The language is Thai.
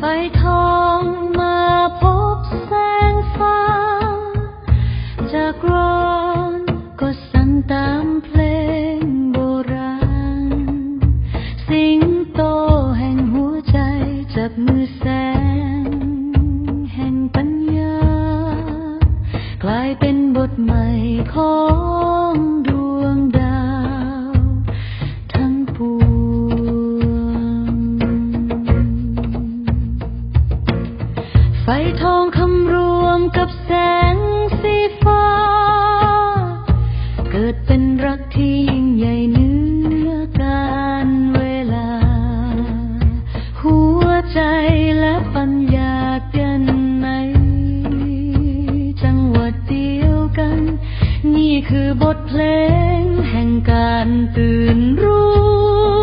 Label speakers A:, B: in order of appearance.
A: phải thôi ของดวงดาวทั้งปวง ไฟทองคำรวมกับแสงสีฟ้า เกิดเป็นรักที่ยิ่งใหญ่เหนือการเวลา หัวใจ บทเพลงแห่งการตื่นรู้